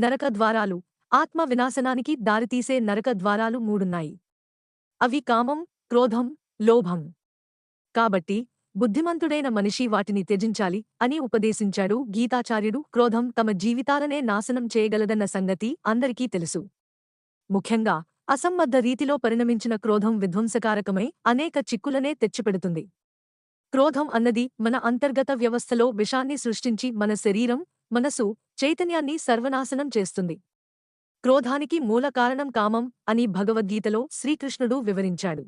నరక ద్వారాలు. ఆత్మ వినాశనానికి దారితీసే నరక ద్వారాలు మూడున్నాయి. అవి కామం క్రోధం లోభం. కాబట్టి బుద్ధిమంతుడైన మనిషి వాటిని త్యజించాలి అని ఉపదేశించాడు గీతాచార్యుడు క్రోధం తమ జీవితాలనే నాశనం చేయగలదన్న సంగతి అందరికీ తెలుసు. ముఖ్యంగా అసంబద్ధ రీతిలో పరిణమించిన క్రోధం విధ్వంసకారకమై అనేక చిక్కులనే తెచ్చిపెడుతుంది. క్రోధం అన్నది మన అంతర్గత వ్యవస్థలో విషాన్ని సృష్టించి మన శరీరం మనసు చైతన్యాన్ని సర్వనాశనం చేస్తుంది. క్రోధానికి మూల కారణం కామం అని భగవద్గీతలో శ్రీకృష్ణుడు వివరించాడు.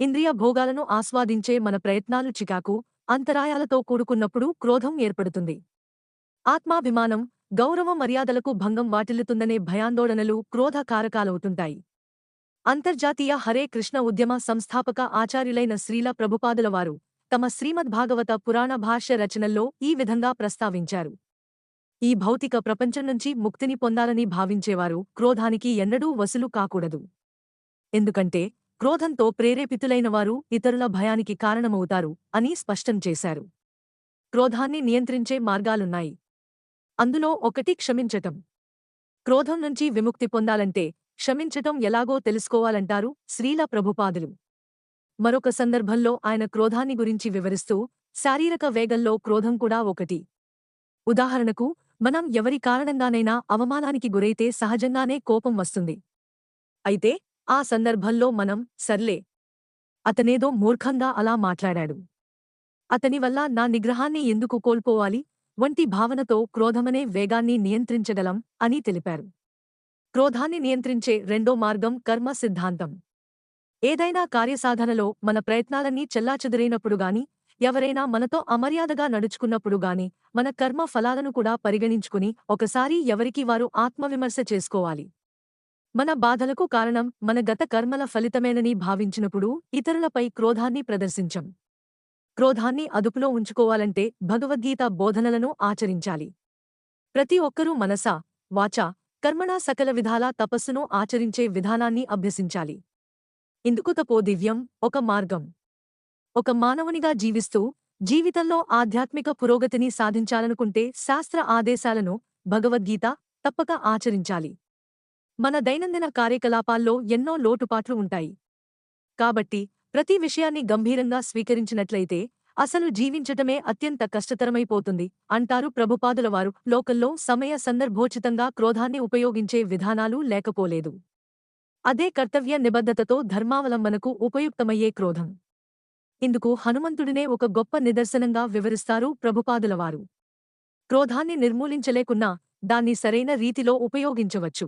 ఇంద్రియ భోగాలను ఆస్వాదించే మన ప్రయత్నాలు చికాకు అంతరాయాలతో కూడుకున్నప్పుడు క్రోధం ఏర్పడుతుంది. ఆత్మాభిమానం గౌరవ మర్యాదలకు భంగం వాటిల్లుతుందనే భయాందోళనలు క్రోధ కారకాలవుతుంటాయి అంతర్జాతీయ హరే కృష్ణ ఉద్యమ సంస్థాపక ఆచార్యులైన శ్రీల ప్రభుపాదులవారు తమ శ్రీమద్భాగవత పురాణ భాష్య రచనల్లో ఈ విధంగా ప్రస్తావించారు. ఈ భౌతిక ప్రపంచం నుంచి ముక్తిని పొందాలని భావించేవారు క్రోధానికి ఎన్నడూ వసులు కాకూడదు. ఎందుకంటే క్రోధంతో ప్రేరేపితులైన వారు ఇతరుల భయానికి కారణమవుతారు అని స్పష్టం చేశారు. క్రోధాన్ని నియంత్రించే మార్గాలున్నాయి. అందులో ఒకటి క్షమించటం. క్రోధం నుంచి విముక్తి పొందాలంటే క్షమించటం ఎలాగో తెలుసుకోవాలంటారు శ్రీల ప్రభుపాదులు. మరొక సందర్భంలో ఆయన క్రోధాన్ని గురించి వివరిస్తూ శారీరక వేగంలో క్రోధం కూడా ఒకటి. ఉదాహరణకు మనం ఎవరి కారణంగానైనా అవమానానికి గురైతే సహజంగానే కోపం వస్తుంది. అయితే ఆ సందర్భంలో మనం సర్లే అతనేదో మూర్ఖంగా అలా మాట్లాడాడు. అతని వల్ల నా నిగ్రహాన్ని ఎందుకు కోల్పోవాలి? వంటి భావనతో క్రోధమనే వేగాన్ని నియంత్రించగలం అని తెలిపారు. క్రోధాన్ని నియంత్రించే రెండో మార్గం కర్మ సిద్ధాంతం. ఏదైనా కార్యసాధనలో మన ప్రయత్నాలన్నీ చెల్లాచెదురైనప్పుడుగాని ఎవరైనా మనతో అమర్యాదగా నడుచుకున్నప్పుడు గాని మన కర్మ ఫలాలను కూడా పరిగణించుకుని ఒకసారి ఎవరికి వారు ఆత్మవిమర్శ చేసుకోవాలి. మన బాధలకు కారణం మన గత కర్మల ఫలితమేనని భావించినప్పుడు ఇతరులపై క్రోధాన్ని ప్రదర్శించం. క్రోధాన్ని అదుపులో ఉంచుకోవాలంటే భగవద్గీత బోధనలను ఆచరించాలి. ప్రతి ఒక్కరూ మనసా వాచా కర్మణా సకల విధాలా తపస్సును ఆచరించే విధానాన్ని అభ్యసించాలి. ఇందుకు తపో దివ్యం ఒక మార్గం. ఒక మానవునిగా జీవిస్తూ జీవితంలో ఆధ్యాత్మిక పురోగతిని సాధించాలనుకుంటే శాస్త్ర ఆదేశాలను భగవద్గీత తప్పక ఆచరించాలి. మన దైనందిన కార్యకలాపాల్లో ఎన్నో లోటుపాట్లు ఉంటాయి. కాబట్టి ప్రతి విషయాన్ని గంభీరంగా స్వీకరించినట్లయితే అసలు జీవించటమే అత్యంత కష్టతరమైపోతుంది అంటారు ప్రభుపాదులవారు. లోకల్లో సమయ సందర్భోచితంగా క్రోధాన్ని ఉపయోగించే విధానాలు లేకపోలేదు. అదే కర్తవ్య నిబద్ధతతో ధర్మావలంబనకు ఉపయుక్తమయ్యే క్రోధం. ఇందుకు హనుమంతుడినే ఒక గొప్ప నిదర్శనంగా వివరిస్తారు ప్రభుపాదులవారు. క్రోధాన్ని నిర్మూలించలేకున్నా దాన్ని సరైన రీతిలో ఉపయోగించవచ్చు.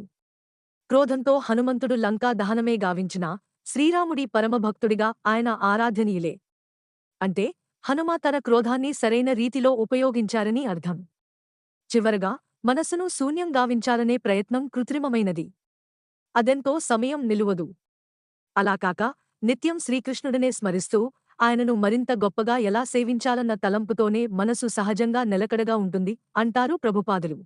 క్రోధంతో హనుమంతుడు లంకా దహనమే గావించినా శ్రీరాముడి పరమభక్తుడిగా ఆయన ఆరాధనీయులే. అంటే హనుమ తన క్రోధాన్ని సరైన రీతిలో ఉపయోగించారని అర్థం. చివరగా మనసును శూన్యం గావించాలనే ప్రయత్నం కృత్రిమమైనది. అదెంతో సమయం నిలువదు. అలాకాక నిత్యం శ్రీకృష్ణుడినే స్మరిస్తూ ఆయనను మరింత గొప్పగా ఎలా సేవించాలన్న తలంపుతోనే మనసు సహజంగా నిలకడగా ఉంటుంది అంటారు ప్రభుపాదులు.